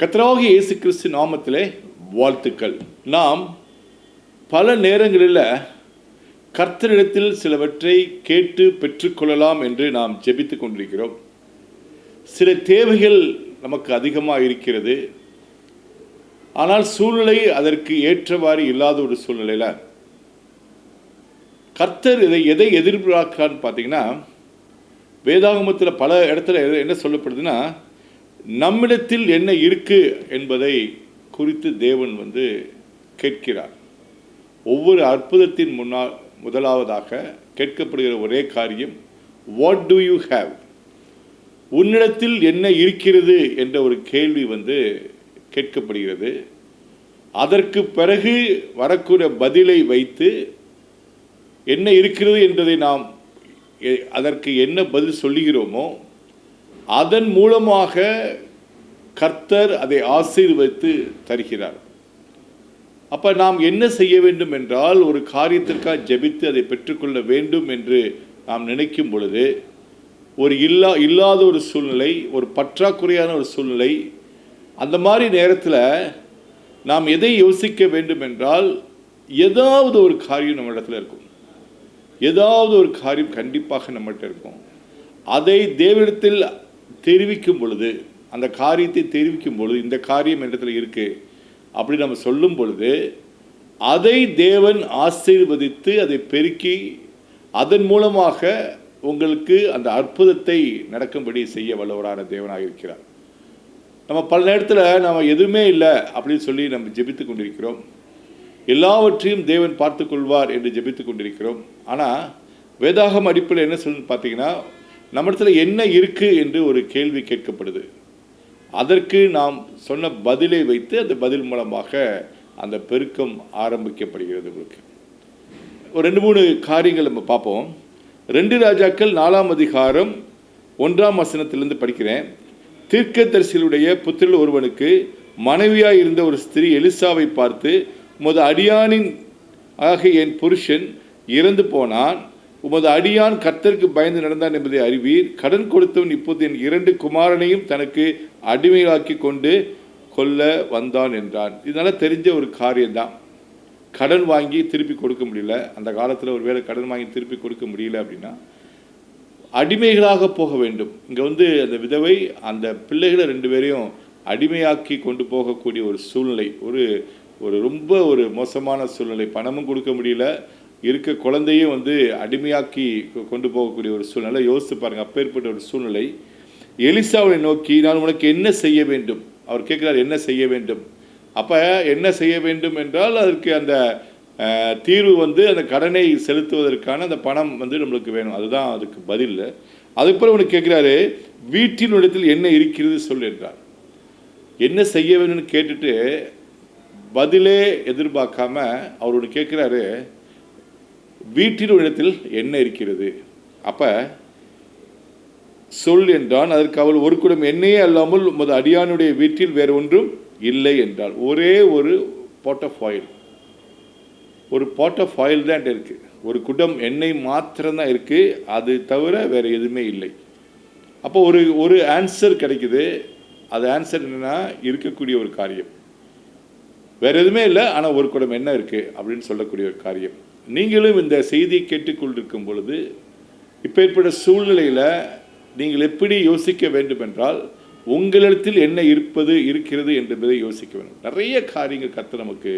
கர்த்தராகிய இயேசு கிறிஸ்து நாமத்திலே வாழ்த்துக்கள். நாம் பல நேரங்களில் கர்த்தரிடத்தில் சிலவற்றை கேட்டு பெற்றுக்கொள்ளலாம் என்று நாம் ஜெபித்து கொண்டிருக்கிறோம். சில தேவைகள் நமக்கு அதிகமாக இருக்கிறது. ஆனால் சூழ்நிலை அதற்கு ஏற்றவாறு இல்லாத ஒரு சூழ்நிலையில் கர்த்தர் இதை எதை எதிர்பார்க்கிறான்னு பார்த்தீங்கன்னா வேதாகமத்தில் பல இடத்துல என்ன சொல்லப்படுதுன்னா நம்மிடத்தில் என்ன இருக்கு என்பதை குறித்து தேவன் வந்து கேட்கிறார். ஒவ்வொரு அற்புதத்தின் முன்னால் முதலாவதாக கேட்கப்படுகிற ஒரே காரியம் வாட் டு யூ ஹேவ் உன்னிடத்தில் என்ன இருக்கிறது? என்ற ஒரு கேள்வி வந்து கேட்கப்படுகிறது. அதற்கு பிறகு வரக்கூடிய பதிலை வைத்து என்ன இருக்கிறது என்பதை நாம் எ- அதற்கு என்ன பதில் சொல்லுகிறோமோ அதன் மூலமாக கர்த்தர் அதை ஆசீர்வதித்து தருகிறார். அப்போ நாம் என்ன செய்ய வேண்டும் என்றால் ஒரு காரியத்திற்காக ஜெபித்து அதை பெற்றுக்கொள்ள வேண்டும் என்று நாம் நினைக்கும் பொழுது ஒரு இல்லா இல்லாத ஒரு சூழ்நிலை ஒரு பற்றாக்குறையான ஒரு சூழ்நிலை அந்த மாதிரி நேரத்தில் நாம் எதை யோசிக்க வேண்டும் என்றால் ஏதாவது ஒரு காரியம் நம்ம இடத்துல இருக்கும். ஏதாவது ஒரு காரியம் கண்டிப்பாக நம்மகிட்ட இருக்கும். அதை தேவனிடத்தில் தெரிவிக்கும் பொழுது அந்த காரியத்தை தெரிவிக்கும் பொழுது இந்த காரியம் என்னிடத்தில் இருக்கு அப்படி நம்ம சொல்லும் பொழுது அதை தேவன் ஆசீர்வதித்து அதை பெருக்கி அதன் மூலமாக உங்களுக்கு அந்த அற்புதத்தை நடக்கும்படி செய்ய வல்லவரான தேவனாக இருக்கிறார். நம்ம பல நேரத்தில் நம்ம எதுவுமே இல்லை அப்படின்னு சொல்லி நம்ம ஜெபித்து கொண்டிருக்கிறோம். எல்லாவற்றையும் தேவன் பார்த்து கொள்வார் என்று ஜெபித்து கொண்டிருக்கிறோம். ஆனால் வேதாகம் அடிப்படையில் என்ன சொல்லுன்னு பார்த்தீங்கன்னா நம்மிடத்தில் என்ன இருக்கு என்று ஒரு கேள்வி கேட்கப்படுது. அதற்கு நாம் சொன்ன பதிலை வைத்து அந்த பதில் மூலமாக அந்த பெருக்கம் ஆரம்பிக்கப்படுகிறது உங்களுக்கு. ஒரு ரெண்டு மூணு காரியங்கள் நம்ம பார்ப்போம். ரெண்டு ராஜாக்கள் நாலாம் அதிகாரம் ஒன்றாம் வசனத்திலிருந்து படிக்கிறேன். தீர்க்கதரிசிகளுடைய புத்திரில் ஒருவனுக்கு மனைவியாக இருந்த ஒரு ஸ்திரீ எலிசாவை பார்த்து முத அடியானின் ஆக என் புருஷன் இறந்து போனான். உமது அடியான் கர்த்தருக்கு பயந்து நடந்தான் என்பதை அறிவீர். கடன் கொடுத்தவன் இப்போது என் இரண்டு குமாரனையும் தனக்கு அடிமையாக்கி கொண்டு கொல்ல வந்தான் என்றான். இதனால் தெரிஞ்ச ஒரு காரியம்தான். கடன் வாங்கி திருப்பி கொடுக்க முடியல. அந்த காலத்தில் ஒரு வேளை கடன் வாங்கி திருப்பி கொடுக்க முடியல அப்படின்னா அடிமைகளாக போக வேண்டும். இங்கே வந்து அந்த விதவை அந்த பிள்ளைகளை ரெண்டு பேரையும் அடிமையாக்கி கொண்டு போகக்கூடிய ஒரு சூழ்நிலை ஒரு ஒரு ரொம்ப ஒரு மோசமான சூழ்நிலை. பணமும் கொடுக்க முடியல. இருக்க குழந்தையும் வந்து அடிமையாக்கி கொ- கொண்டு போகக்கூடிய ஒரு சூழ்நிலை யோசித்து பாருங்க அப்பேற்பட்ட ஒரு சூழ்நிலை. எலிசாவை நோக்கி நான் உனக்கு என்ன செய்ய வேண்டும்? அவர் கேட்குறார் என்ன செய்ய வேண்டும்? அப்போ என்ன செய்ய வேண்டும் என்றால் அதற்கு அந்த தீர்வு வந்து அந்த கடனை செலுத்துவதற்கான அந்த பணம் வந்து நம்மளுக்கு வேணும். அதுதான் அதுக்கு பதில். அதுக்கப்புறம் உனக்கு கேட்குறாரு வீட்டின் இடத்தில் என்ன இருக்கிறது சொல் என்றார். என்ன செய்ய வேணும்னு கேட்டுட்டு பதிலே எதிர்பார்க்காம அவர் ஒன்று கேட்குறாரு வீட்டின் இடத்தில் என்ன இருக்கிறது? அப்போ சொல் என்றான். அதற்கு அவள் ஒரு குடம் எண்ணெயே அல்லாமல் உமது அடியானுடைய வீட்டில் வேறு ஒன்றும் இல்லை என்றாள். ஒரே ஒரு பாட் ஆஃப் ஆயில் ஒரு பாட் ஆஃப் ஆயில் தான் இருக்குது இருக்கு. ஒரு குடம் எண்ணெய் மாத்திரம்தான் இருக்கு. அது தவிர வேற எதுவுமே இல்லை. அப்போ ஒரு ஒரு ஆன்சர் கிடைக்குது. அது ஆன்சர் என்னன்னா இருக்கக்கூடிய ஒரு காரியம். வேற எதுவுமே இல்லை ஆனால் ஒரு குடம் என்ன இருக்கு அப்படின்னு சொல்லக்கூடிய ஒரு காரியம். நீங்களும் இந்த செய்தியை கேட்டுக்கொண்டிருக்கும் பொழுது இப்போ ஏற்பட்ட சூழ்நிலையில் நீங்கள் எப்படி யோசிக்க வேண்டும் என்றால் உங்களிடத்தில் என்ன இருப்பது இருக்கிறது என்பதை யோசிக்க வேண்டும். நிறைய காரியங்கள் கர்த்தர் நமக்கு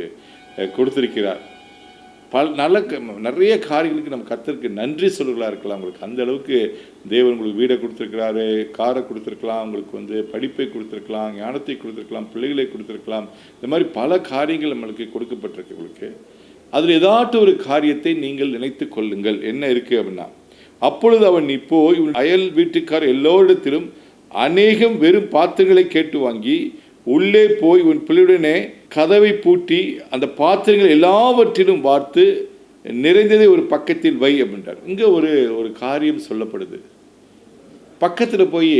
கொடுத்திருக்கிறார். பல நல்ல நிறைய காரியங்களுக்கு நம்ம கத்திற்கு நன்றி சொல்லுகளா இருக்கலாம். உங்களுக்கு அந்த அளவுக்கு தேவன் உங்களுக்கு வீடை கொடுத்துருக்கிறாரு காரை கொடுத்துருக்கலாம் உங்களுக்கு வந்து படிப்பை கொடுத்துருக்கலாம் ஞானத்தை கொடுத்துருக்கலாம் பிள்ளைகளை கொடுத்துருக்கலாம். இந்த மாதிரி பல காரியங்கள் நம்மளுக்கு கொடுக்கப்பட்டிருக்கு உங்களுக்கு. அதில் ஏதாட்டு ஒரு காரியத்தை நீங்கள் நினைத்து கொள்ளுங்கள். என்ன இருக்கு அப்படின்னா அப்பொழுது அவன் இப்போ இவன் அயல் வீட்டுக்கார் எல்லோரிடத்திலும் அநேகம் வெறும் பாத்திரங்களை கேட்டு வாங்கி உள்ளே போய் உன் பிள்ளையுடனே கதவை பூட்டி அந்த பாத்திரங்கள் எல்லாவற்றிலும் பார்த்து நிறைந்ததை ஒரு பக்கத்தில் வை அப்படின்றார். இங்கே ஒரு ஒரு காரியம் சொல்லப்படுது. பக்கத்தில் போய்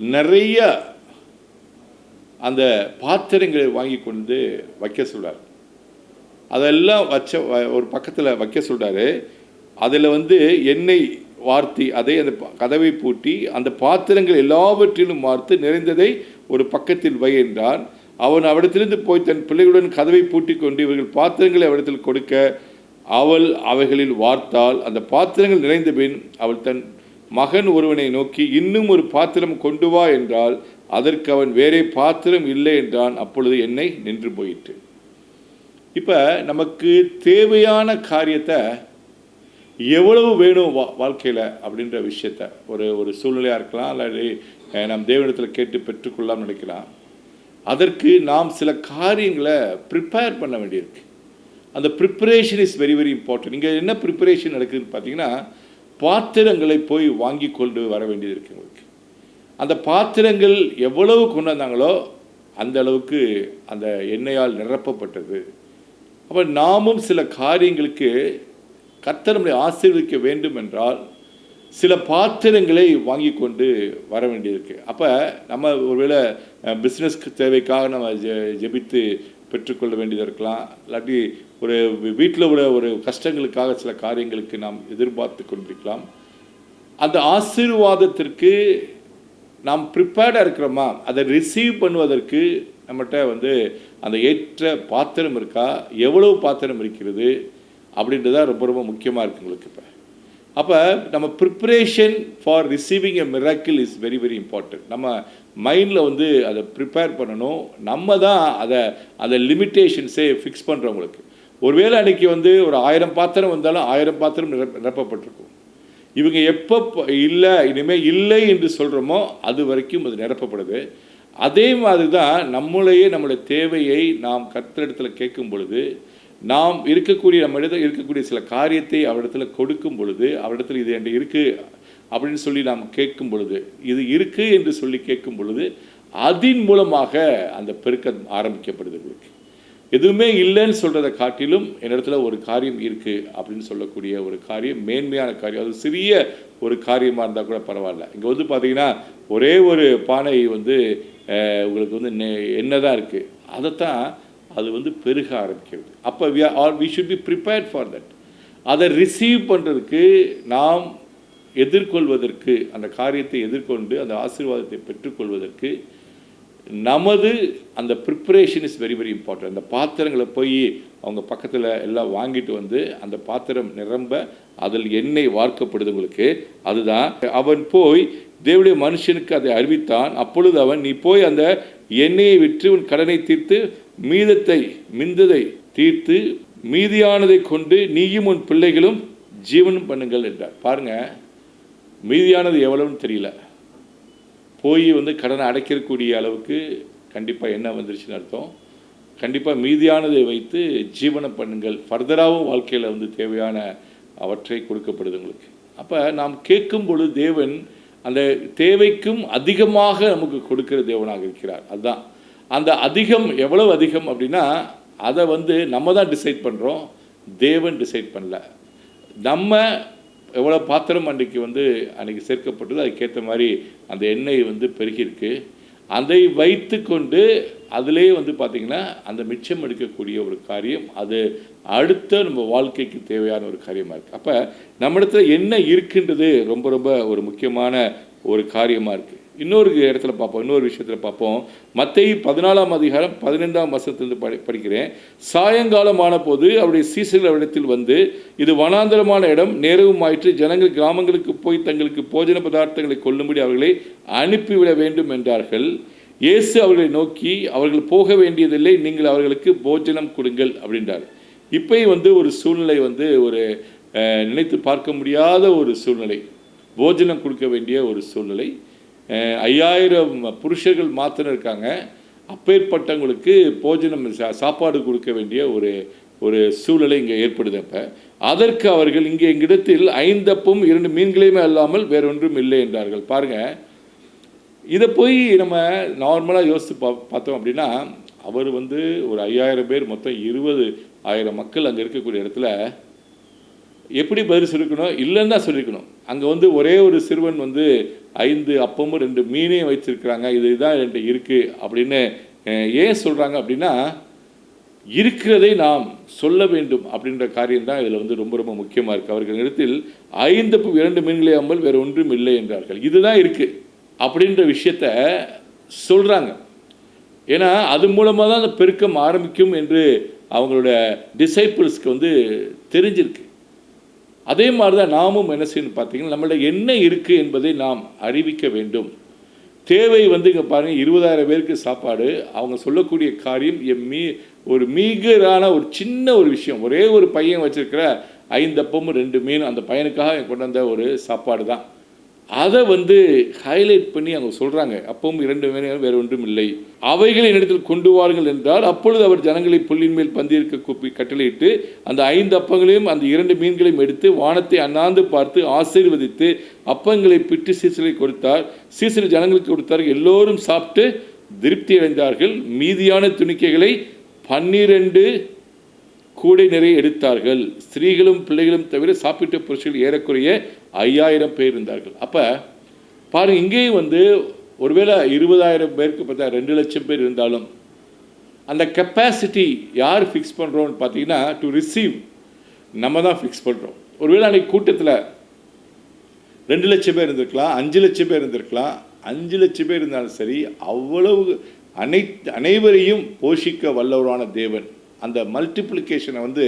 நிறைய அந்த பாத்திரங்களை வாங்கி கொண்டு வைக்க சொல்கிறார் அதெல்லாம் வச்ச வ- ஒரு பக்கத்தில் வைக்க சொல்கிறாரு அதில் வந்து எண்ணெய் வார்த்தி அதை அந்த ப- கதவை பூட்டி அந்த பாத்திரங்கள் எல்லாவற்றிலும் வார்த்து நிறைந்ததை ஒரு பக்கத்தில் வை என்றான். அவன் அவரிடத்திலிருந்து போய் தன் பிள்ளைகளுடன் கதவை பூட்டி கொண்டு இவர்கள் பாத்திரங்களை அவரிடத்தில் கொடுக்க அவள் அவைகளில் வார்த்தாள். அந்த பாத்திரங்கள் நிறைந்த பின் அவள் தன் மகன் ஒருவனை நோக்கி இன்னும் ஒரு பாத்திரம் கொண்டு வா என்றால் அதற்கு அவன் வேறே பாத்திரம் இல்லை என்றான். அப்பொழுது என்னை நின்று போயிற்று. இப்போ நமக்கு தேவையான காரியத்தை எவ்வளவு வேணும் வா வாழ்க்கையில் அப்படின்ற விஷயத்த. ஒரு ஒரு சூழ்நிலையாக இருக்கலாம் அல்லது நம் நாம் தேவனிடத்தில் கேட்டு பெற்றுக்கொள்ளலாம் நினைக்கலாம். அதற்கு நாம் சில காரியங்களை ப்ரிப்பேர் பண்ண வேண்டியிருக்கு. அந்த preparation is very very important இங்கே என்ன ப்ரிப்பரேஷன் நடக்குதுன்னு பார்த்தீங்கன்னா பாத்திரங்களை போய் வாங்கி கொண்டு வர வேண்டியது இருக்கு உங்களுக்கு. அந்த பாத்திரங்கள் எவ்வளவு கொண்டு வந்தாங்களோ அந்த அளவுக்கு அந்த எண்ணெயால் நிரப்பப்பட்டது. அப்போ நாமும் சில காரியங்களுக்கு கர்த்தர் நம்மளை ஆசீர்வதிக்க வேண்டும் என்றால் சில பாத்திரங்களை வாங்கி கொண்டு வர வேண்டியிருக்கு. அப்போ நம்ம ஒருவேளை பிஸ்னஸ்க்கு தேவைக்காக நம்ம ஜெ- ஜெபித்து பெற்றுக்கொள்ள வேண்டியதாக இருக்கலாம். இல்லாட்டி ஒரு வீட்டில் உள்ள ஒரு கஷ்டங்களுக்காக சில காரியங்களுக்கு நாம் எதிர்பார்த்து கொண்டிருக்கலாம். அந்த ஆசீர்வாதத்திற்கு நாம் ப்ரிப்பேர்டாக இருக்கிறோமா? அதை ரிசீவ் பண்ணுவதற்கு நம்மகிட்ட வந்து அந்த ஏற்ற பாத்திரம் இருக்கா? எவ்வளவு பாத்திரம் இருக்கிறது? அப்படின்றதா ரொம்ப ரொம்ப முக்கியமாக இருக்குது உங்களுக்கு இப்போ. அப்போ நம்ம preparation for receiving a miracle is very very important நம்ம மைண்டில் வந்து அதை ப்ரிப்பேர் பண்ணணும். நம்ம தான் அதை அந்த லிமிட்டேஷன்ஸே ஃபிக்ஸ் பண்ணுறவங்களுக்கு ஒருவேளை அன்றைக்கி வந்து ஒரு ஆயிரம் பாத்திரம் வந்தாலும் ஆயிரம் பாத்திரம் நிரப்ப நிரப்பப்பட்டிருக்கும். இவங்க எப்போ இல்லை இனிமேல் இல்லை என்று சொல்கிறோமோ அது வரைக்கும் அது நிரப்பப்படுது. அதே மாதிரி தான் நம்மளையே நம்மளுடைய தேவையை நாம் கர்த்தரிடத்தில் கேட்கும் பொழுது நாம் இருக்கக்கூடிய நம்ம இடத்துல இருக்கக்கூடிய சில காரியத்தை அவரிடத்தில் கொடுக்கும் பொழுது அவரிடத்தில் இது என்கிட்ட இருக்குது அப்படின்னு சொல்லி நாம் கேட்கும் பொழுது இது இருக்குது என்று சொல்லி கேட்கும் பொழுது அதன் மூலமாக அந்த பெருக்கம் ஆரம்பிக்கப்படுது உங்களுக்கு எதுவுமே இல்லைன்னு சொல்கிறத காட்டிலும் என்னிடத்துல ஒரு காரியம் இருக்குது அப்படின்னு சொல்லக்கூடிய ஒரு காரியம் மேன்மையான காரியம். அது சிறிய ஒரு காரியமாக இருந்தால் கூட பரவாயில்ல. இங்கே வந்து பார்த்தீங்கன்னா ஒரே ஒரு பானை வந்து உங்களுக்கு வந்து நெ- தான் இருக்குது அதைத்தான் அது வந்து பெருக ஆரம்பிக்கிறது. அப்போ we are we should be prepared for that அதை ரிசீவ் பண்ணுறதுக்கு நாம் எதிர்கொள்வதற்கு அந்த காரியத்தை எதிர்கொண்டு அந்த ஆசீர்வாதத்தை பெற்றுக்கொள்வதற்கு நமது அந்த preparation is very very important அந்த பாத்திரங்களை போய் அவங்க பக்கத்தில் எல்லாம் வாங்கிட்டு வந்து அந்த பாத்திரம் நிரம்ப அதில் எண்ணெய் வார்க்கப்படுது உங்களுக்கு. அதுதான். அவன் போய் தேவடைய மனுஷனுக்கு அதை அறிவித்தான். அப்பொழுது அவன் நீ போய் அந்த எண்ணெயை விற்று உன் கடனை தீர்த்து மீதத்தை மிந்ததை தீர்த்து மீதியானதை கொண்டு நீயும் உன் பிள்ளைகளும் ஜீவனம் பண்ணுங்கள் என்றார். பாருங்க மீதியானது எவ்வளவுன்னு தெரியல. போய் வந்து கடனை அடைக்கக்கூடிய அளவுக்கு கண்டிப்பாக என்ன வந்துருச்சுன்னு அர்த்தம். கண்டிப்பாக மீதியானதை வைத்து ஜீவனம் பண்ணுங்கள். ஃபர்தராகவும் வாழ்க்கையில் வந்து தேவையான அவற்றை கொடுக்கப்படுது உங்களுக்கு. அப்போ நாம் கேட்கும் பொழுது தேவன் அந்த தேவைக்கும் அதிகமாக நமக்கு கொடுக்கிற தேவனாக இருக்கிறார். அதுதான். அந்த அதிகம் எவ்வளவு அதிகம் அப்படின்னா அதை வந்து நம்ம தான் டிசைட் பண்ணுறோம் தேவன் டிசைட் பண்ணல. நம்ம எவ்வளோ பாத்திரம் அன்றைக்கு வந்து அன்றைக்கி சேர்க்கப்பட்டது அதுக்கேற்ற மாதிரி அந்த எண்ணெய் வந்து பெருகியிருக்கு. அதை வைத்து கொண்டு அதிலே வந்து பார்த்திங்கன்னா அந்த மிச்சம் எடுக்கக்கூடிய ஒரு காரியம் அது அடுத்த நம்ம வாழ்க்கைக்கு தேவையான ஒரு காரியமாக இருக்குது அப்போ நம்மிடத்தில் என்ன இருக்கின்றது ரொம்ப ரொம்ப ஒரு முக்கியமான ஒரு காரியமாக இருக்குது இன்னொரு இடத்துல பார்ப்போம் இன்னொரு விஷயத்தில் பார்ப்போம். மத்தேயு பதினாலாம் அதிகாரம் பதினைந்தாம் வருஷத்திலிருந்து படி படிக்கிறேன். சாயங்காலமான போது அவருடைய சீசர்கள் இடத்தில் வந்து இது வனாந்தரமான இடம் நேரவும் ஆயிற்று ஜனங்கள் கிராமங்களுக்கு போய் தங்களுக்கு போஜன பதார்த்தங்களை கொள்ளும்படி அவர்களை அனுப்பிவிட வேண்டும் என்றார்கள். இயேசு அவர்களை நோக்கி அவர்கள் போக வேண்டியதில்லை நீங்கள் அவர்களுக்கு போஜனம் கொடுங்கள் அப்படின்றார். இப்பயும் வந்து ஒரு சூழ்நிலை வந்து ஒரு அஹ், நினைத்து பார்க்க முடியாத ஒரு சூழ்நிலை. போஜனம் கொடுக்க வேண்டிய ஒரு சூழ்நிலை. ஐயாயிரம் புருஷர்கள் மாத்திரம் இருக்காங்க. அப்பேற்பட்டவங்களுக்கு போஜனம் சா- சாப்பாடு கொடுக்க வேண்டிய ஒரு ஒரு சூழலை இங்கே ஏற்படுது அப்போ. அதற்கு அவர்கள் இங்கே எங்கிடத்தில் ஐந்தப்பும் இரண்டு மீன்களையுமே அல்லாமல் வேறொன்றும் இல்லை என்றார்கள். பாருங்கள் இதை போய் நம்ம நார்மலாக யோசித்து பா பார்த்தோம் அப்படின்னா அவர் வந்து ஒரு ஐயாயிரம் பேர் மொத்தம் இருபது ஆயிரம் மக்கள் அங்கே இருக்கக்கூடிய இடத்துல எப்படி பதில் சொல்லிக்கணும் இல்லைன்னு தான் சொல்லியிருக்கணும் அங்கே வந்து ஒரே ஒரு சிறுவன் வந்து ஐந்து அப்பமும் ரெண்டு மீனையும் வைத்திருக்கிறாங்க. இது இதுதான் என்கிட்ட இருக்குது அப்படின்னு ஏன் சொல்கிறாங்க அப்படின்னா இருக்கிறதை நாம் சொல்ல வேண்டும் அப்படின்ற காரியம் தான் இதில் வந்து ரொம்ப ரொம்ப முக்கியமாக இருக்குது அவர்கள் இடத்தில் ஐந்து இரண்டு மீன்களே அம்பல் வேறு ஒன்றும் இல்லை என்றார்கள். இதுதான் இருக்குது அப்படின்ற விஷயத்த சொல்கிறாங்க ஏன்னா அது மூலமாக தான் அந்த பெருக்கம் ஆரம்பிக்கும் என்று அவங்களோட டிசைப்பிள்ஸ்க்கு வந்து தெரிஞ்சிருக்கு. அதே மாதிரி தான் நாமும் என்ன செய்யணும் பார்த்தீங்கன்னா நம்மளோட என்ன இருக்குது என்பதை நாம் அறிவிக்க வேண்டும். தேவை வந்து இங்கே பாருங்கள் இருபதாயிரம் பேருக்கு சாப்பாடு. அவங்க சொல்லக்கூடிய காரியம் எம் மீ ஒரு மீகரான ஒரு சின்ன ஒரு விஷயம். ஒரே ஒரு பையன் வச்சுருக்கிற ஐந்தப்பமும் ரெண்டு மீன் அந்த பையனுக்காக கொண்டு வந்த ஒரு சாப்பாடு தான் அதை வந்து ஹைலைட் பண்ணி அவங்க சொல்கிறாங்க அப்பவும் இரண்டு மீன் வேறு ஒன்றும் இல்லை. அவைகளை என்னிடத்தில் கொண்டு வாருங்கள் என்றால் அப்பொழுது அவர் ஜனங்களை புல்லின் மேல் பந்தியிருக்க கூப்பி கட்டளையிட்டு அந்த ஐந்து அப்பங்களையும் அந்த இரண்டு மீன்களையும் எடுத்து வானத்தை அண்ணாந்து பார்த்து ஆசீர்வதித்து அப்பங்களை பிட்டு சீசலை கொடுத்தார். சீசல் ஜனங்களுக்கு கொடுத்தார். எல்லோரும் சாப்பிட்டு திருப்தி அடைந்தார்கள் மீதியான துணிக்கைகளை பன்னிரண்டு கூடை நிறைய எடுத்தார்கள். ஸ்திரீகளும் பிள்ளைகளும் தவிர சாப்பிட்ட புருஷர்கள் ஏறக்குறைய ஐயாயிரம் பேர் இருந்தார்கள். அப்போ பாருங்கள் இங்கேயும் வந்து ஒருவேளை இருபதாயிரம் பேருக்கு பார்த்தா ரெண்டு லட்சம் பேர் இருந்தாலும் அந்த கெப்பாசிட்டி யார் ஃபிக்ஸ் பண்ணுறோம்னு பார்த்தீங்கன்னா டு ரிசீவ் நம்ம தான் ஃபிக்ஸ் பண்ணுறோம் ஒருவேளை அன்றைக்கி கூட்டத்தில் ரெண்டு லட்சம் பேர் இருந்திருக்கலாம் அஞ்சு லட்சம் பேர் இருந்திருக்கலாம் அஞ்சு லட்சம் பேர் இருந்தாலும் சரி அவ்வளவு அனைத்து அனைவரையும் போஷிக்க வல்லவரான தேவன். அந்த மல்டிப்ளிகேஷனை வந்து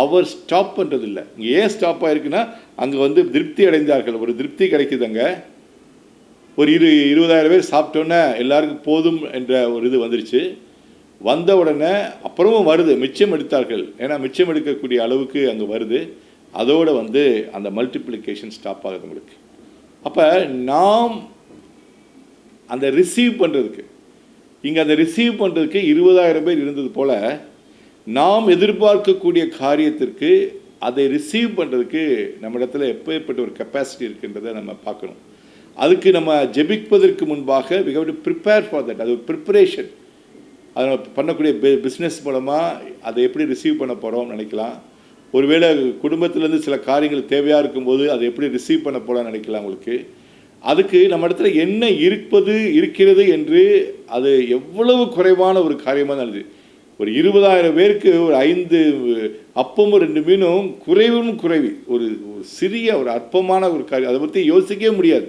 அவர் ஸ்டாப் பண்ணுறதில்ல இங்கே ஏன் ஸ்டாப் ஆகிருக்குன்னா அங்கே வந்து திருப்தி அடைந்தார்கள். ஒரு திருப்தி கிடைக்குது அங்கே ஒரு இரு இருபதாயிரம் பேர் சாப்பிட்டோன்னே எல்லாருக்கும் போதும் என்ற ஒரு இது வந்துருச்சு. வந்த உடனே அப்புறமும் வருது. மிச்சம் எடுத்தார்கள். ஏன்னா மிச்சம் எடுக்கக்கூடிய அளவுக்கு அங்கே வருது. அதோடு வந்து அந்த மல்டிப்ளிகேஷன் ஸ்டாப் ஆகுது உங்களுக்கு அப்போ நாம் அந்த ரிசீவ் பண்ணுறதுக்கு இங்கே அந்த ரிசீவ் பண்ணுறதுக்கு இருபதாயிரம் பேர் இருந்தது போல் நாம் எதிர்பார்க்கக்கூடிய காரியத்திற்கு அதை ரிசீவ் பண்ணுறதுக்கு நம்ம இடத்துல எப்பேற்பட்ட ஒரு கெப்பாசிட்டி இருக்குன்றதை நம்ம பார்க்கணும். அதுக்கு நம்ம ஜெபிப்பதற்கு முன்பாக we have to prepare for that அது ஒரு ப்ரிப்பரேஷன் அதை நம்ம பண்ணக்கூடிய பிஸ்னஸ் மூலமாக அதை எப்படி ரிசீவ் பண்ண போகிறோம் நினைக்கலாம். ஒருவேளை குடும்பத்திலேருந்து சில காரியங்கள் தேவையாக இருக்கும்போது அதை எப்படி ரிசீவ் பண்ண போகலான்னு நினைக்கலாம் உங்களுக்கு. அதுக்கு நம்ம இடத்துல என்ன இருப்பது இருக்கிறது என்று அது எவ்வளவு குறைவான ஒரு காரியமாக தான் நல்லது ஒரு இருபதாயிரம் பேருக்கு ஒரு ஐந்து அப்பமும் ரெண்டு மீனும் குறைவும் குறைவு. ஒரு சிறிய ஒரு அற்பமான ஒரு காரியம். அதை பற்றி யோசிக்கவே முடியாது.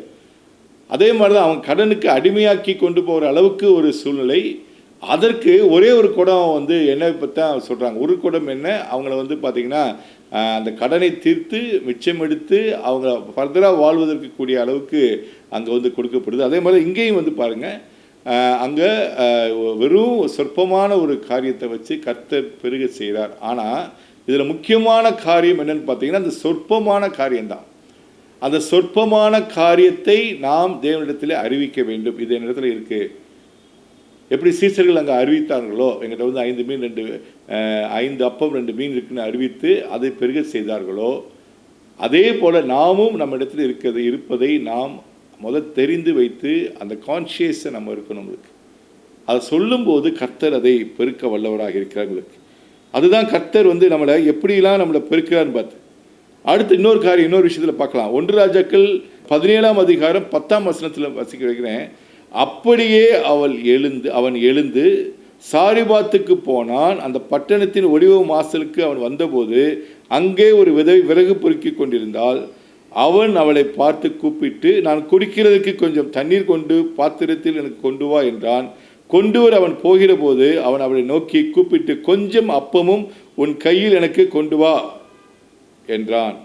அதே மாதிரி தான் அவன் கடனுக்கு அடிமையாக்கி கொண்டு போகிற அளவுக்கு ஒரு சூழ்நிலை. அதற்கு ஒரே ஒரு குடம் வந்து என்ன பற்றி தான் சொல்கிறாங்க ஒரு குடம் என்ன? அவங்கள வந்து பார்த்திங்கன்னா அந்த கடனை தீர்த்து மிச்சம் எடுத்து அவங்க ஃபர்தராக வாழ்வதற்கு கூடிய அளவுக்கு அங்கே வந்து கொடுக்கப்படுது. அதே மாதிரி இங்கேயும் வந்து பாருங்கள் அங்கே வெறும் சொற்பமான ஒரு காரியத்தை வச்சு கர்த்தர் பெருக செய்கிறார் ஆனால் இதில் முக்கியமான காரியம் என்னென்னு பார்த்தீங்கன்னா அந்த சொற்பமான காரியம்தான். அந்த சொற்பமான காரியத்தை நாம் தேவனிடத்தில் அறிவிக்க வேண்டும். இது என்னிடத்தில் இருக்குது எப்படி சீசர்கள் அங்கே அறிவித்தார்களோ எங்கிட்ட வந்து ஐந்து மீன் ரெண்டு ஐந்து அப்பம் ரெண்டு மீன் இருக்குன்னு அறிவித்து அதை பெருக செய்தார்களோ அதே போல் நாமும் நம்ம இடத்துல இருக்கிறது இருப்பதை நாம் முதல் தெரிந்து வைத்து அந்த கான்ஷியஸை நம்ம இருக்கணும் நம்மளுக்கு. அதை சொல்லும்போது கர்த்தர் அதை பெருக்க வல்லவராக இருக்கிறவங்களுக்கு அதுதான் கர்த்தர் வந்து நம்மளை எப்படிலாம் நம்மளை பெருக்கிறான்னு பார்த்து. அடுத்து இன்னொரு காரியம் இன்னொரு விஷயத்தில் பார்க்கலாம். ஒன்று ராஜாக்கள் பதினேழாம் அதிகாரம் பத்தாம் வசனத்தில் வசிக்க வைக்கிறேன். அப்படியே அவள் எழுந்து அவன் எழுந்து சாரிபாத்துக்கு போனான். அந்த பட்டணத்தின் ஒளிவு மாசலுக்கு அவன் வந்தபோது அங்கே ஒரு விதவை விறகு பொறுக்கி கொண்டிருந்தால் அவன் அவளை பார்த்து கூப்பிட்டு நான் குடிக்கிறதுக்கு கொஞ்சம் தண்ணீர் கொண்டு பாத்திரத்தில் எனக்கு கொண்டு வா என்றான். கொண்டு வர அவன் போகிற போது அவன் அவளை நோக்கி கூப்பிட்டு கொஞ்சம் அப்பமும் உன் கையில் எனக்கு கொண்டு வா என்றான்.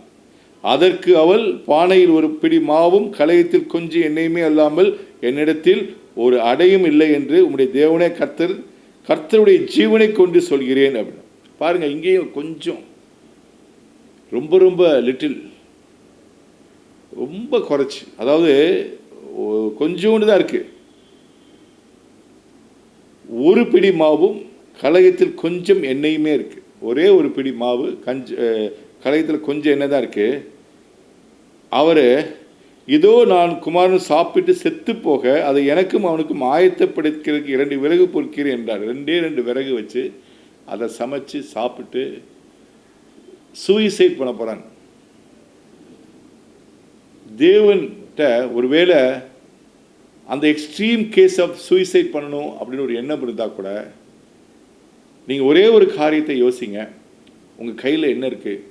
அதற்கு அவள் பானையில் ஒரு பிடி மாவும் கலையத்தில் கொஞ்சம் எண்ணெயுமே அல்லாமல் என்னிடத்தில் ஒரு அடையும் இல்லை என்று உம்முடைய தேவனே கர்த்தர் கர்த்தருடைய ஜீவனை கொண்டு சொல்கிறேன் அப்படின்னு. பாருங்க இங்கேயும் கொஞ்சம் ரொம்ப ரொம்ப லிட்டில் ரொம்ப குறைச்சி. அதாவது கொஞ்சோண்டு தான் இருக்கு. ஒரு பிடி மாவும் கலகத்தில் கொஞ்சம் எண்ணெயுமே இருக்கு. ஒரே ஒரு பிடி மாவு கஞ்ச கலகத்தில் கொஞ்சம் எண்ணெய் தான் இருக்கு. அவர் இதோ நான் குமாரன் சாப்பிட்டு செத்து போக அதை எனக்கும் அவனுக்கும் ஆயத்தப்படுத்துறதுக்கு இரண்டு விறகு பொறுக்கிறேன் என்றார். ரெண்டே ரெண்டு விறகு வச்சு அதை சமைச்சு சாப்பிட்டு சூயிசைட் பண்ண போகிறாங்க தேவன்கிட்ட ஒருவேளை அந்த எக்ஸ்ட்ரீம் கேஸ் ஆஃப் சூயிசைட் பண்ணணும் அப்படின்னு ஒரு எண்ணம் இருந்தால் கூட நீங்கள் ஒரே ஒரு காரியத்தை யோசிங்க. உங்கள் கையில் என்ன இருக்குது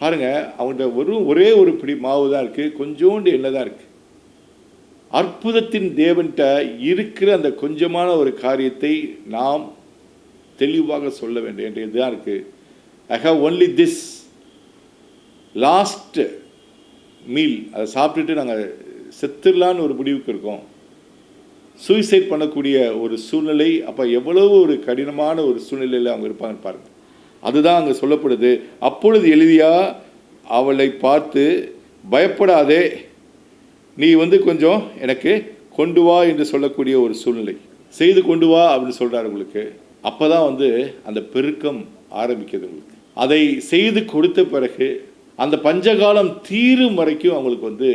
பாருங்கள் அவங்கள்ட்ட ஒரு ஒரே ஒரு பிடி மாவு தான் இருக்குது கொஞ்சோண்டு எண்ணெய் தான் இருக்குது அற்புதத்தின் தேவன்கிட்ட இருக்கிற அந்த கொஞ்சமான ஒரு காரியத்தை நாம் தெளிவாக சொல்ல வேண்டும். என்ற இதுதான் இருக்குது I have only this last meal அதை சாப்பிட்டுட்டு நாங்கள் செத்துடலான்னு ஒரு முடிவுக்கு இருக்கோம். சூசைட் பண்ணக்கூடிய ஒரு சூழ்நிலை அப்போ எவ்வளவு ஒரு கடினமான ஒரு சூழ்நிலையில் அவங்க இருப்பாங்கன்னு பாருங்கள் அதுதான் அங்கே சொல்லப்படுது. அப்பொழுது எழுதியா அவளை பார்த்து பயப்படாதே நீ வந்து கொஞ்சம் எனக்கு கொண்டு வா என்று சொல்லக்கூடிய ஒரு சூழ்நிலை. செய்து கொண்டு வா அப்படின்னு சொல்கிறார் உங்களுக்கு. அப்போ தான் வந்து அந்த பெருக்கம் ஆரம்பிக்கிறது உங்களுக்கு. அதை செய்து கொடுத்த பிறகு அந்த பஞ்சகாலம் தீரும் வரைக்கும் அவங்களுக்கு வந்து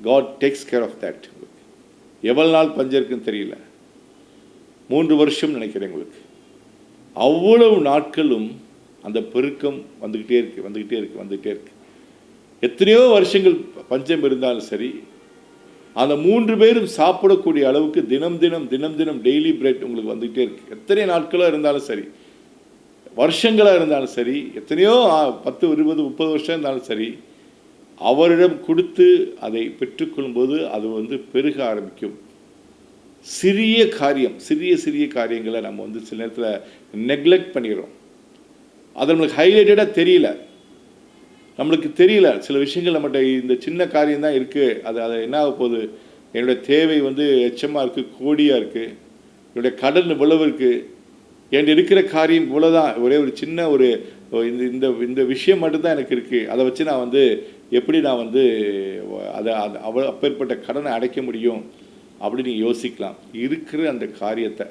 God takes care of that எவ்வளோ நாள் பஞ்சம் இருக்குன்னு தெரியல. மூன்று வருஷம் நினைக்கிறேன் உங்களுக்கு. அவ்வளவு நாட்களும் அந்த பெருக்கம் வந்துக்கிட்டே இருக்குது வந்துக்கிட்டே இருக்குது வந்துக்கிட்டே இருக்குது எத்தனையோ வருஷங்கள் பஞ்சம் இருந்தாலும் சரி அந்த மூன்று பேரும் சாப்பிடக்கூடிய அளவுக்கு தினம் தினம் தினம் தினம் டெய்லி பிரெட் உங்களுக்கு வந்துக்கிட்டே இருக்குது எத்தனை நாட்களாக இருந்தாலும் சரி வருஷங்களாக இருந்தாலும் சரி எத்தனையோ பத்து இருபது முப்பது வருஷம் இருந்தாலும் சரி அவரிடம் கொடுத்து அதை பெற்றுக்கொள்ளும்போது அது வந்து பெருக ஆரம்பிக்கும். சிறிய காரியம் சிறிய சிறிய காரியங்களை நம்ம வந்து சில நேரத்தில் நெக்லெக்ட் பண்ணிடுறோம். அது நம்மளுக்கு ஹைலைட்டடாக தெரியல. நம்மளுக்கு தெரியல. சில விஷயங்கள் நம்மகிட்ட இந்த சின்ன காரியம் தான் இருக்குது அது அது என்ன ஆக போகுது? என்னுடைய தேவை வந்து எச்சமாக இருக்குது கோடியாக இருக்குது என்னுடைய கடன் இவ்வளவு இருக்குது என்கிட்ட இருக்கிற காரியம் இவ்வளோதான் ஒரே ஒரு சின்ன ஒரு இந்த இந்த இந்த விஷயம் மட்டும்தான் எனக்கு இருக்குது அதை வச்சு நான் வந்து எப்படி நான் வந்து அதை அது அவ்வளோ அப்பேற்பட்ட கடனை அடைக்க முடியும் அப்படின்னு நீங்கள் யோசிக்கலாம். இருக்கிற அந்த காரியத்தை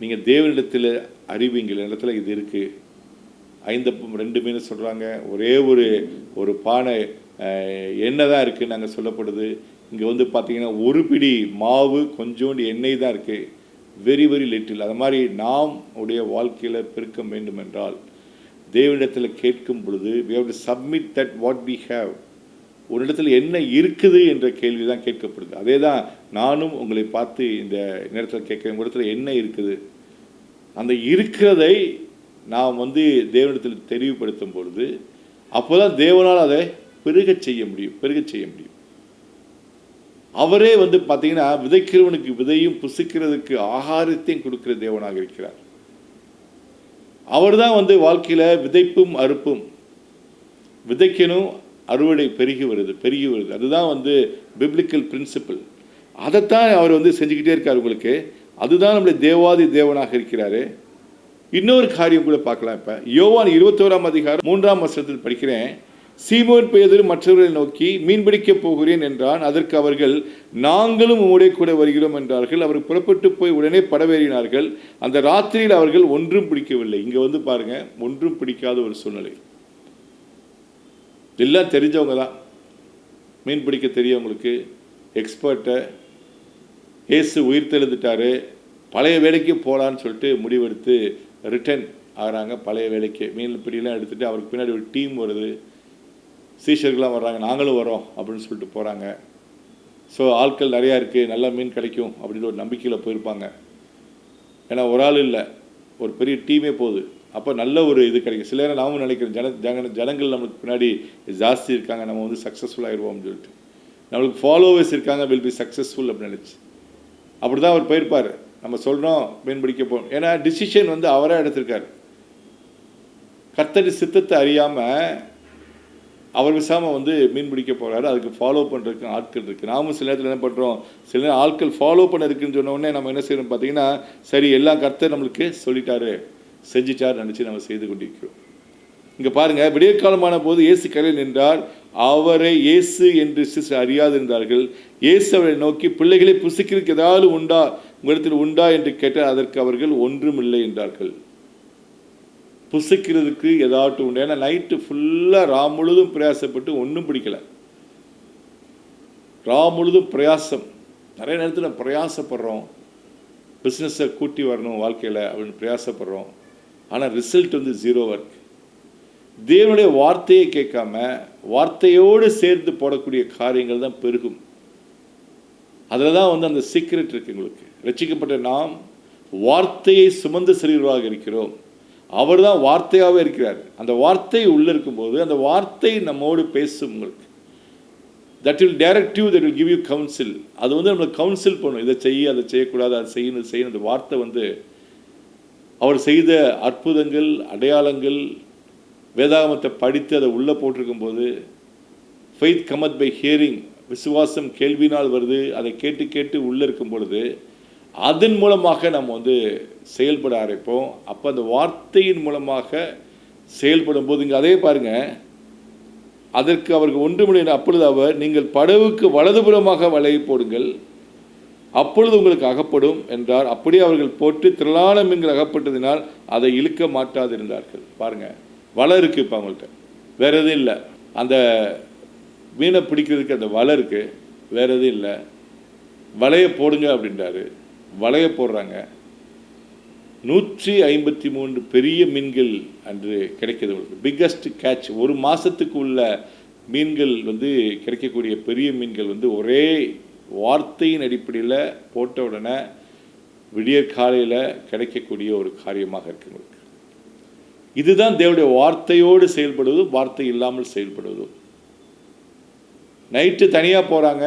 நீங்கள் தேவனிடத்தில் அறிவிங்கள். இடத்துல இது இருக்குது ஐந்தப்பம் ரெண்டு மீன் சொல்கிறாங்க ஒரே ஒரு ஒரு பானை எண்ணெய் தான் இருக்குது நாங்கள் சொல்லப்படுது. இங்கே வந்து பார்த்தீங்கன்னா ஒரு பிடி மாவு கொஞ்சோண்டு எண்ணெய் தான் இருக்குது வெரி வெரி லிட்டில் அது மாதிரி நாம் உடைய வாழ்க்கையில் பெருக்க வேண்டும் என்றால் தேவனிடத்தில் கேட்கும் பொழுது we have to submit that what we have உன்னிடத்தில் என்ன இருக்குது என்ற கேள்வி தான் கேட்கப்படுது. அதே தான் நானும் உங்களை பார்த்து இந்த நேரத்தில் கேட்குறேன் உங்களிடத்தில் என்ன இருக்குது? அந்த இருக்கிறதை நாம் வந்து தேவனிடத்தில் தெளிவுபடுத்தும் பொழுது அப்போதான் தேவனால் அதை பெருகச் செய்ய முடியும் பெருகச் செய்ய முடியும். அவரே வந்து பார்த்தீங்கன்னா விதைக்கிறவனுக்கு விதையும் புசிக்கிறதுக்கு ஆகாரத்தையும் கொடுக்கிற தேவனாக இருக்கிறார். அவர்தான் வந்து வாழ்க்கையில் விதைப்பும் அறுப்பும். விதைக்கணும் அறுவடை பெருகி வருது பெருகி வருது. அதுதான் வந்து பிப்ளிக்கல் பிரின்சிபல் அதைத்தான் அவர் வந்து செஞ்சுக்கிட்டே இருக்கார் உங்களுக்கு. அதுதான் நம்முடைய தேவாதி தேவனாக இருக்கிறாரு. இன்னொரு காரியம் கூட பார்க்கலாம் இப்போ. யோவான் இருபத்தோராம் அதிகாரம் மூன்றாம் வருஷத்தில் படிக்கிறேன். சீமோன் பேதர் மற்றவர்களை நோக்கி மீன்பிடிக்கப் போகிறேன் என்றான். அதற்கு அவர்கள் நாங்களும் உம்முடைய கூட வருகிறோம் என்றார்கள். அவர் புறப்பட்டு போய் உடனே படவேறினார்கள். அந்த ராத்திரியில் அவர்கள் ஒன்றும் பிடிக்கவில்லை. இங்கே வந்து பாருங்க ஒன்றும் பிடிக்காத ஒரு சூழ்நிலை. எல்லாம் தெரிஞ்சவங்க தான். மீன் பிடிக்க தெரியவங்களுக்கு எக்ஸ்பர்ட்டை ஏசு உயிர் தெழுந்துட்டாரு பழைய வேலைக்கு போகலான்னு சொல்லிட்டு முடிவெடுத்து ரிட்டர்ன் ஆகிறாங்க. பழைய வேலைக்கு மீன் பிடியெல்லாம் எடுத்துகிட்டு அவருக்கு பின்னாடி ஒரு டீம் வருது. சீஷர்கள்லாம் வர்றாங்க நாங்களும் வரோம் அப்படின்னு சொல்லிட்டு போகிறாங்க ஸோ ஆட்கள் நிறையா இருக்குது நல்ல மீன் கிடைக்கும் அப்படின்னு ஒரு நம்பிக்கையில் போயிருப்பாங்க. ஏன்னா ஒரு ஆள் இல்லை ஒரு பெரிய டீமே போகுது. அப்போ நல்ல ஒரு இது கிடைக்கும். சில நேரம் நாமும் நினைக்கிறோம் ஜன ஜன ஜனங்கள் நமக்கு பின்னாடி ஜாஸ்தி இருக்காங்க நம்ம வந்து சக்ஸஸ்ஃபுல்லாகிடுவோம்னு சொல்லிட்டு. நம்மளுக்கு ஃபாலோவர்ஸ் இருக்காங்க வில் பி சக்ஸஸ்ஃபுல் அப்படின்னு நினச்சி. அப்படி தான் அவர் போயிருப்பார். நம்ம சொல்கிறோம் மீன் பிடிக்க போகணும் ஏன்னா டிசிஷன் வந்து அவராக எடுத்திருக்காரு. கத்தடி சித்தத்தை அறியாமல் அவர் விசாமல் வந்து மீன் பிடிக்க போகிறாரு அதுக்கு ஃபாலோ பண்ணுறதுக்கு ஆட்கள் இருக்குது நாமும் சில நேரத்தில் என்ன பண்ணுறோம் சில நேரம் ஆட்கள் ஃபாலோ பண்ண இருக்குன்னு சொன்னோடனே நம்ம என்ன செய்யணும் பார்த்தீங்கன்னா சரி எல்லாம் கருத்தை நம்மளுக்கு சொல்லிட்டாரு. செஞ்சிட்டார் நினச்சி நம்ம செய்து கொண்டிருக்கிறோம். இங்கே பாருங்கள் விடியற்காலமான போது இயேசு கரையில் நின்றார். அவரை இயேசு என்று சிஸ்டர் அறியாதிருந்தார்கள் இயேசு அவரை நோக்கி பிள்ளைகளை புசிக்கிறதுக்கு ஏதாவது உண்டா? உங்களிடத்தில் உண்டா? என்று கேட்டால் அதற்கு அவர்கள் ஒன்றும் இல்லை என்றார்கள். புசிக்கிறதுக்கு ஏதாட்டும் உண்டு. ஏன்னா நைட்டு ஃபுல்லாக ரா முழுதும் பிரயாசப்பட்டு ஒன்றும் பிடிக்கல. ரா முழுதும் பிரயாசம். நிறைய நேரத்தில் பிரயாசப்படுறோம். பிஸ்னஸை கூட்டி வரணும் வாழ்க்கையில் அப்படின்னு பிரயாசப்படுறோம். ஆனால் ரிசல்ட் வந்து ஜீரோ ஒர்க் தேவனுடைய வார்த்தையை கேட்காம வார்த்தையோடு சேர்ந்து போடக்கூடிய காரியங்கள் தான் பெருகும். அதில் தான் வந்து அந்த சீக்ரெட் இருக்குது உங்களுக்கு ரசிக்கப்பட்ட நாம் வார்த்தையை சுமந்து செல்கிறவராக இருக்கிறோம். அவர் தான் வார்த்தையாகவே இருக்கிறார். அந்த வார்த்தை உள்ளே இருக்கும்போது அந்த வார்த்தை நம்மோடு பேசும் உங்களுக்கு that will direct you that will give you counsel அது வந்து நம்மளுக்கு கவுன்சில் பண்ணும். இதை செய்ய அதை செய்யக்கூடாது அதை செய்யணும் செய்யணும். அந்த வார்த்தை வந்து அவர் செய்த அற்புதங்கள் அடையாளங்கள் வேதாகமத்தை படித்து அதை உள்ளே போட்டிருக்கும் போது ஃபெய்த் கமத் பை ஹியரிங் விசுவாசம் கேள்வினால் வருது. அதை கேட்டு கேட்டு உள்ளே இருக்கும் பொழுது அதன் மூலமாக நம்ம வந்து செயல்பட ஆரம்பிப்போம். அப்போ அந்த வார்த்தையின் மூலமாக செயல்படும் போது இங்கே அதே பாருங்கள் அதற்கு அவருக்கு ஒன்று முடியும் அப்பொழுது அவர் நீங்கள் படவுக்கு வலதுபுறமாக வலையை போடுங்கள். அப்பொழுது உங்களுக்கு அகப்படும் என்றார். அப்படியே அவர்கள் போட்டு திரளான மீன்கள் அகப்பட்டதினால் அதை இழுக்க மாட்டாதிருந்தார்கள். பாருங்கள் வலை இருக்கு இப்போ அவங்கள்ட்ட. வேற எதுவும் இல்லை. அந்த மீனை பிடிக்கிறதுக்கு அந்த வலை இருக்குது வேற எதுவும் இல்லை. வலையை போடுங்க அப்படின்றாரு. வலையை போடுறாங்க. நூற்றி ஐம்பத்தி மூன்று பெரிய மீன்கள் அன்று கிடைக்கிறது உங்களுக்கு. பிக்கஸ்ட் கேட்ச் ஒரு மாதத்துக்கு உள்ள மீன்கள் வந்து கிடைக்கக்கூடிய பெரிய மீன்கள் வந்து ஒரே வார்த்தையின் அடிப்படையில் போட்ட உடனே விடியற் காலையில் கிடைக்கக்கூடிய ஒரு காரியமாக இருக்கு உங்களுக்கு. இதுதான் தேவடைய வார்த்தையோடு செயல்படுவதும் வார்த்தை இல்லாமல் செயல்படுவதும் நைட்டு தனியாக போகிறாங்க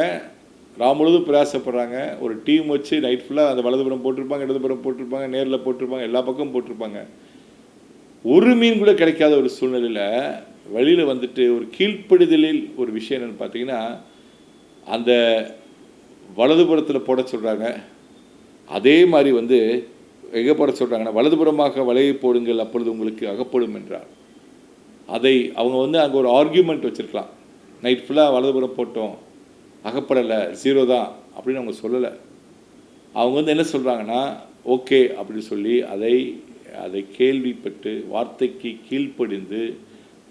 ராம் முழுதும் பிரயாசப்படுறாங்க. ஒரு டீம் வச்சு நைட் ஃபுல்லாக அந்த வலதுபுறம் போட்டிருப்பாங்க இடதுபுறம் போட்டிருப்பாங்க நேரில் போட்டிருப்பாங்க எல்லா பக்கமும் போட்டிருப்பாங்க. ஒரு மீன் கூட கிடைக்காத ஒரு சூழ்நிலையில் வழியில் வந்துட்டு ஒரு கீழ்ப்படுதலில் ஒரு விஷயம் என்னென்னு பார்த்தீங்கன்னா அந்த வலதுபுறத்தில் போட சொல்கிறாங்க அதே மாதிரி வந்து எங்கே போட சொல்கிறாங்கன்னா வலதுபுறமாக வலையை போடுங்கள் அப்பொழுது உங்களுக்கு அகப்படும் என்றார். அதை அவங்க வந்து அங்கே ஒரு ஆர்கியூமெண்ட் வச்சுருக்கலாம். நைட் ஃபுல்லாக வலதுபுறம் போட்டோம். அகப்படலை ஜீரோ தான் அப்படின்னு அவங்க சொல்லலை. அவங்க வந்து என்ன சொல்கிறாங்கன்னா ஓகே அப்படின்னு சொல்லி அதை அதை கேள்விப்பட்டு வார்த்தைக்கு கீழ்ப்படிந்து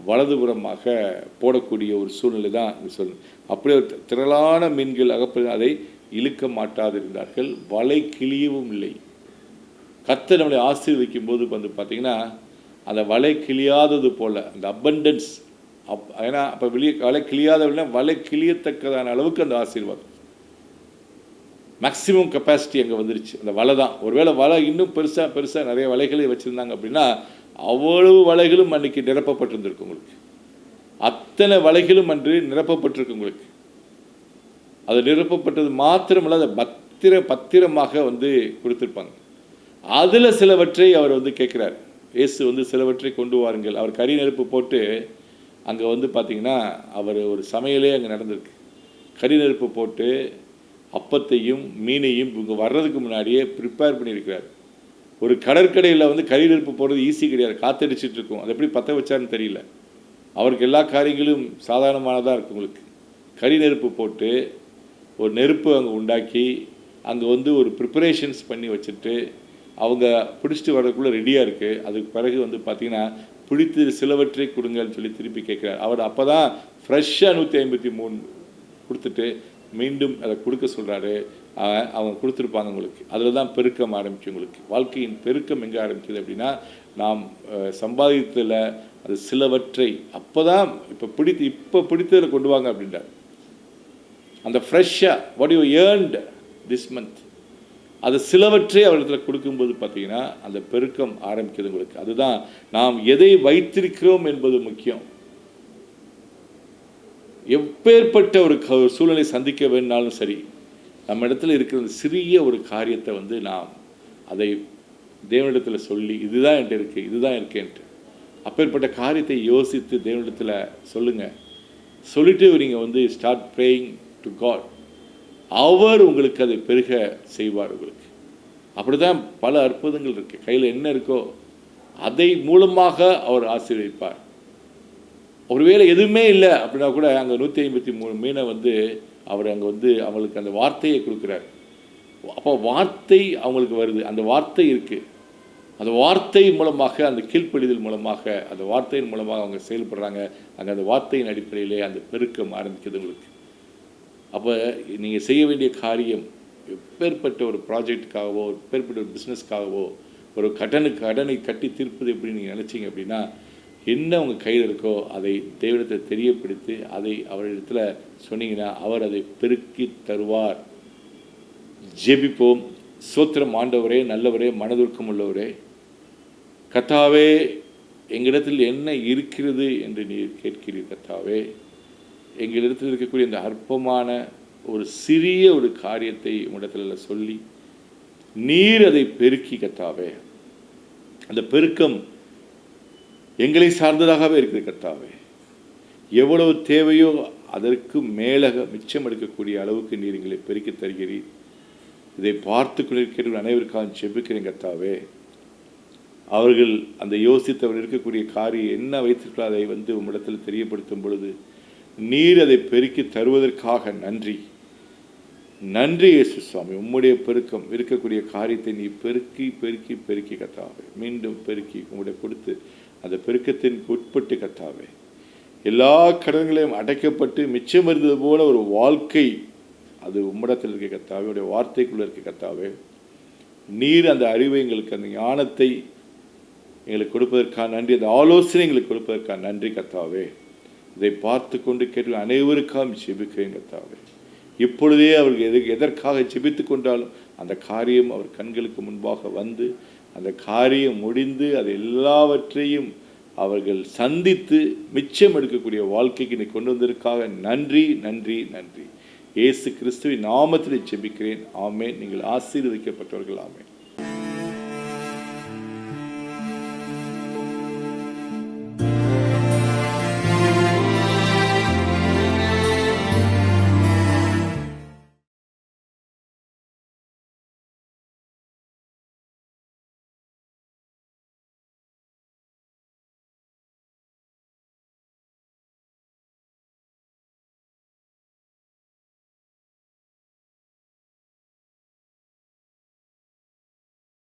வலதுபுறமாக போடக்கூடிய ஒரு சூழ்நிலை தான் இங்கே அப்படியே ஒரு திரளான மீன்கள் அகப்பட அதை இழுக்க மாட்டாதிருந்தார்கள். வலை கிளியவும் இல்லை. கத்தை நம்மளை ஆசீர்வதிக்கும் போது வந்து பார்த்திங்கன்னா அந்த வலை கிளியாதது போல் அந்த அபண்டன்ஸ் அப் ஏன்னா அப்போ வெளியே வலை கிளியாதவனா வலை கிளியத்தக்கதான அளவுக்கு அந்த ஆசீர்வாதம். மேக்ஸிமம் கெப்பாசிட்டி அங்கே வந்துருச்சு. அந்த வலை தான். ஒருவேளை வலை இன்னும் பெருசாக பெருசாக நிறைய வலைகளை வச்சுருந்தாங்க அப்படின்னா அவ்வளவு வலைகளும் அன்றைக்கி நிரப்பப்பட்டிருந்திருக்கு உங்களுக்கு. அத்தனை வலைகளும் அன்று நிரப்பப்பட்டிருக்கு உங்களுக்கு. அது நிரப்பப்பட்டது மாத்திரமல்ல அதை பத்திர பத்திரமாக வந்து கொடுத்துருப்பாங்க. அதில் சிலவற்றை அவர் வந்து கேட்குறார். இயேசு வந்து சிலவற்றை கொண்டு வாருங்கள். அவர் கறி நெருப்பு போட்டு அங்கே வந்து பார்த்திங்கன்னா அவர் ஒரு சமையலே அங்கே நடந்திருக்கு. கறி நெருப்பு போட்டு அப்பத்தையும் மீனையும் இவங்க வர்றதுக்கு முன்னாடியே ப்ரிப்பேர் பண்ணியிருக்கிறார். ஒரு கடற்கடையில் வந்து கறி நெருப்பு போடுறது ஈஸி கிடையாது. காத்தடிச்சிட்டு இருக்கும். அது எப்படி பற்ற வச்சான்னு தெரியல. அவருக்கு எல்லா காரியங்களும் சாதாரணமானதாக இருக்கும் உங்களுக்கு. கறி நெருப்பு போட்டு ஒரு நெருப்பு அங்கே உண்டாக்கி அங்கே வந்து ஒரு ப்ரிப்பரேஷன்ஸ் பண்ணி வச்சுட்டு அவங்க பிடிச்சிட்டு வரதுக்குள்ளே ரெடியாக இருக்குது அதுக்கு பிறகு வந்து பார்த்திங்கன்னா பிடித்து சிலவற்றை கொடுங்கன்னு சொல்லி திருப்பி கேட்குறாரு. அவர் அப்போ தான் ஃப்ரெஷ்ஷாக நூற்றி ஐம்பத்தி மூணு கொடுத்துட்டு மீண்டும் அதை கொடுக்க சொல்கிறாரு அவங்க கொடுத்துருப்பாங்க உங்களுக்கு. அதில் தான் பெருக்கம் ஆரம்பிச்சு உங்களுக்கு. வாழ்க்கையின் பெருக்கம் எங்கே ஆரம்பிச்சது அப்படின்னா நாம் சம்பாதித்ததில் அது சிலவற்றை அப்போ தான் இப்போ பிடித்து இப்போ பிடித்ததில் கொண்டு வாங்க அப்படின்றார். அந்த ஃப்ரெஷ்ஷாக what you earned this month அது சிலவற்றை அவர்களிடத்தில் கொடுக்கும்போது பார்த்தீங்கன்னா அந்த பெருக்கம் ஆரம்பிக்கிறது உங்களுக்கு. அதுதான் நாம் எதை வைத்திருக்கிறோம் என்பது முக்கியம். எப்பேற்பட்ட ஒரு க சூழ்நிலை சந்திக்க வேணாலும் சரி நம்ம இடத்துல இருக்கிற அந்த சிறிய ஒரு காரியத்தை வந்து நாம் அதை தேவனிடத்தில் சொல்லி இதுதான் என்கிட்ட இருக்குது இதுதான் இருக்கேன்ட்டு அப்பேற்பட்ட காரியத்தை யோசித்து தேவனிடத்தில் சொல்லுங்கள் சொல்லிட்டு நீங்கள் வந்து ஸ்டார்ட் ப்ரேயிங் டு காட் அவர் உங்களுக்கு அதை பெருக செய்வார் உங்களுக்கு. அப்படி தான் பல அற்புதங்கள் இருக்குது கையில் என்ன இருக்கோ அதை மூலமாக அவர் ஆசீர்வதிப்பார். ஒருவேளை எதுவுமே இல்லை அப்படின்னா கூட அங்கே நூற்றி ஐம்பத்தி மூணு மீனை வந்து அவர் அங்கே வந்து அவங்களுக்கு அந்த வார்த்தையை கொடுக்குறார். அப்போ வார்த்தை அவங்களுக்கு வருது. அந்த வார்த்தை இருக்குது அந்த வார்த்தை மூலமாக அந்த கீழ்ப்படிதல் மூலமாக அந்த வார்த்தையின் மூலமாக அவங்க செயல்படுறாங்க. அங்கே அந்த வார்த்தையின் அடிப்படையிலே அந்த பெருக்கம் ஆரம்பிக்குது உங்களுக்கு. அப்போ நீங்கள் செய்ய வேண்டிய காரியம் எப்பேற்பட்ட ஒரு ப்ராஜெக்டுக்காகவோ எப்பேற்பட்ட ஒரு பிஸ்னஸ்க்காகவோ ஒரு கடனுக்கு கடனை கட்டி தீர்ப்பது எப்படி நீங்கள் நினச்சிங்க அப்படின்னா என்ன உங்கள் கையில் இருக்கோ அதை தெய்வத்தை தெரியப்படுத்தி அதை அவரிடத்தில் சொன்னீங்கன்னா அவர் அதை பெருக்கி தருவார். ஜெபிப்போம். சோத்திரம் ஆண்டவரே நல்லவரே மனதுருக்கம் உள்ளவரே கத்தாவே எங்களிடத்தில் என்ன இருக்கிறது என்று நீர் கேட்கிறீர் கத்தாவே. எங்களிடத்தில் இருக்கக்கூடிய இந்த அற்பமான ஒரு சிறிய ஒரு காரியத்தை உங்களிடத்தில் சொல்லி நீர் அதை பெருக்கி கத்தாவே. அந்த பெருக்கம் எங்களை சார்ந்ததாகவே இருக்குது கத்தாவே. எவ்வளவு தேவையோ அதற்கு மேலக மிச்சம் எடுக்கக்கூடிய அளவுக்கு நீர் எங்களை பெருக்கி தருகிறீர். இதை பார்த்து கொண்டிருக்கிற அனைவருக்காக செபிக்கிறேன் கத்தாவே. அவர்கள் அந்த யோசித்தவர் இருக்கக்கூடிய காரியம் என்ன வைத்திருக்கிறார் அதை வந்து உம்மிடத்தில் தெரியப்படுத்தும் பொழுது நீர் அதை பெருக்கி தருவதற்காக நன்றி. நன்றி இயேசு சுவாமி உம்முடைய பெருக்கம் இருக்கக்கூடிய காரியத்தை நீ பெருக்கி பெருக்கி பெருக்கி கத்தாவே. மீண்டும் பெருக்கி உம்முடைய கொடுத்து அந்த பெருக்கத்தின் உட்பட்டு கத்தாவே. எல்லா கடன்களையும் அடைக்கப்பட்டு மிச்சம் இருந்தது போல ஒரு வாழ்க்கை அது உம்மிடத்தில் இருக்க கத்தாவே உடைய வார்த்தைக்குள்ளே இருக்க கத்தாவே. நீர் அந்த அறிவை எங்களுக்கு அந்த ஞானத்தை எங்களுக்கு கொடுப்பதற்கான நன்றி அந்த ஆலோசனை எங்களுக்கு கொடுப்பதற்கான நன்றி கத்தாவே. இதை பார்த்து கொண்டு கேட்டு அனைவருக்காக ஜெபிக்கிறேன் தாவே இப்பொழுதே அவர்கள் எது எதற்காக ஜெபித்து கொண்டாலும் அந்த காரியம் அவர் கண்களுக்கு முன்பாக வந்து அந்த காரியம் முடிந்து அது எல்லாவற்றையும் அவர்கள் சந்தித்து மிச்சம் எடுக்கக்கூடிய வாழ்க்கைக்கு நீ கொண்டு வந்ததற்காக நன்றி நன்றி நன்றி. இயேசு கிறிஸ்துவின் நாமத்தில் ஜெபிக்கிறேன். ஆமேன். நீங்கள் ஆசீர்வதிக்கப்பட்டவர்கள். ஆமேன்.